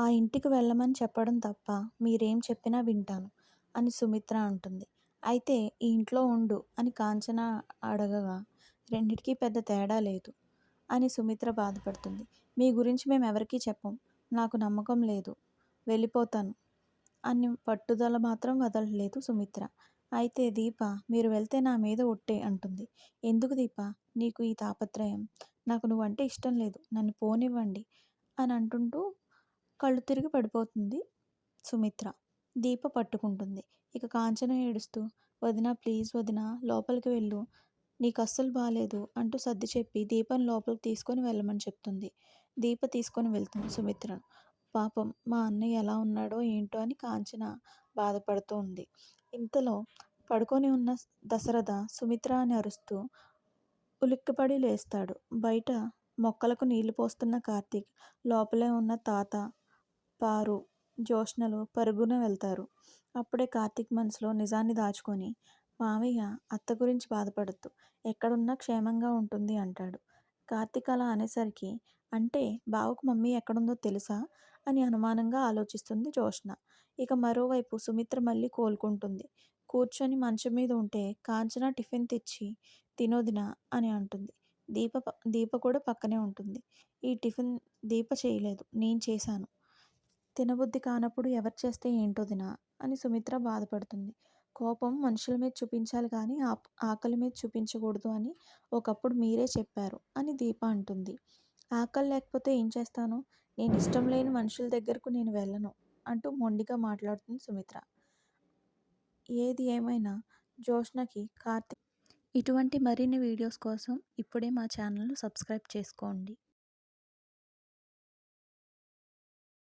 ఆ ఇంటికి వెళ్ళమని చెప్పడం తప్ప మీరేం చెప్పినా వింటాను అని సుమిత్ర అంటుంది. అయితే ఈ ఇంట్లో ఉండు అని కాంచన అడగగా రెండిటికీ పెద్ద తేడా లేదు అని సుమిత్ర బాధపడుతుంది. మీ గురించి మేము ఎవరికీ చెప్పం. నాకు నమ్మకం లేదు. వెళ్ళిపోతాను అని పట్టుదల మాత్రం వదలలేదు సుమిత్ర. అయితే దీప మీరు వెళ్తే నా మీద ఒట్టే అంటుంది. ఎందుకు దీప నీకు ఈ తాపత్రయం? నాకు నువ్వంటే ఇష్టం లేదు. నన్ను పోనివ్వండి అని అంటుంటూ కళ్ళు తిరిగి పడిపోతుంది సుమిత్ర. దీప పట్టుకుంటుంది. ఇక కాంచన ఏడుస్తూ వదినా ప్లీజ్ వదినా లోపలికి వెళ్ళు. నీకు అస్సలు బాగాలేదు అంటూ సర్ది చెప్పి దీపని లోపలికి తీసుకొని వెళ్ళమని చెప్తుంది. దీప తీసుకొని వెళ్తుంది సుమిత్రను. పాపం మా అన్నయ్య ఎలా ఉన్నాడో ఏంటో అని కాంచన బాధపడుతూ ఉంది. ఇంతలో పడుకొని ఉన్న దశరథ సుమిత్ర అని అరుస్తూ ఉలిక్కిపడి లేస్తాడు. బయట మొక్కలకు నీళ్ళు పోస్తున్న కార్తీక్, లోపలే ఉన్న తాత, పారు, జ్యోత్స్నలు పరుగున వెళ్తారు. అప్పుడే కార్తీక్ మనసులో నిజాన్ని దాచుకొని మావయ్య అత్త గురించి బాధపడద్దు ఎక్కడున్నా క్షేమంగా ఉంటుంది అంటాడు. కార్తీక్ అలా అనేసరికి అంటే బావకు మమ్మీ ఎక్కడుందో తెలుసా అని అనుమానంగా ఆలోచిస్తుంది జ్యోత్స్న. ఇక మరోవైపు సుమిత్ర మళ్ళీ కోలుకుంటుంది. కూర్చొని మంచం మీద ఉంటే కాంచన టిఫిన్ తెచ్చి తినొదినా అని అంటుంది. దీప దీప కూడా పక్కనే ఉంటుంది. ఈ టిఫిన్ దీప చేయలేదు. నేను చేశాను. తినబుద్ధి కానప్పుడు ఎవరు చేస్తే ఏంటొదినా అని సుమిత్ర బాధపడుతుంది. కోపం మనుషుల మీద చూపించాలి కానీ ఆకలి మీద చూపించకూడదు అని ఒకప్పుడు మీరే చెప్పారు అని దీప అంటుంది. ఆకలి లేకపోతే ఏం చేస్తాను? నేను ఇష్టం లేని మనుషుల దగ్గరకు నేను వెళ్ళను అంటూ మొండిగా మాట్లాడుతుంది సుమిత్ర. ఏది ఏమైనా జోష్నకి కార్తీక్ ఇటువంటి మరిన్ని వీడియోస్ కోసం ఇప్పుడే మా ఛానల్ను సబ్స్క్రైబ్ చేసుకోండి.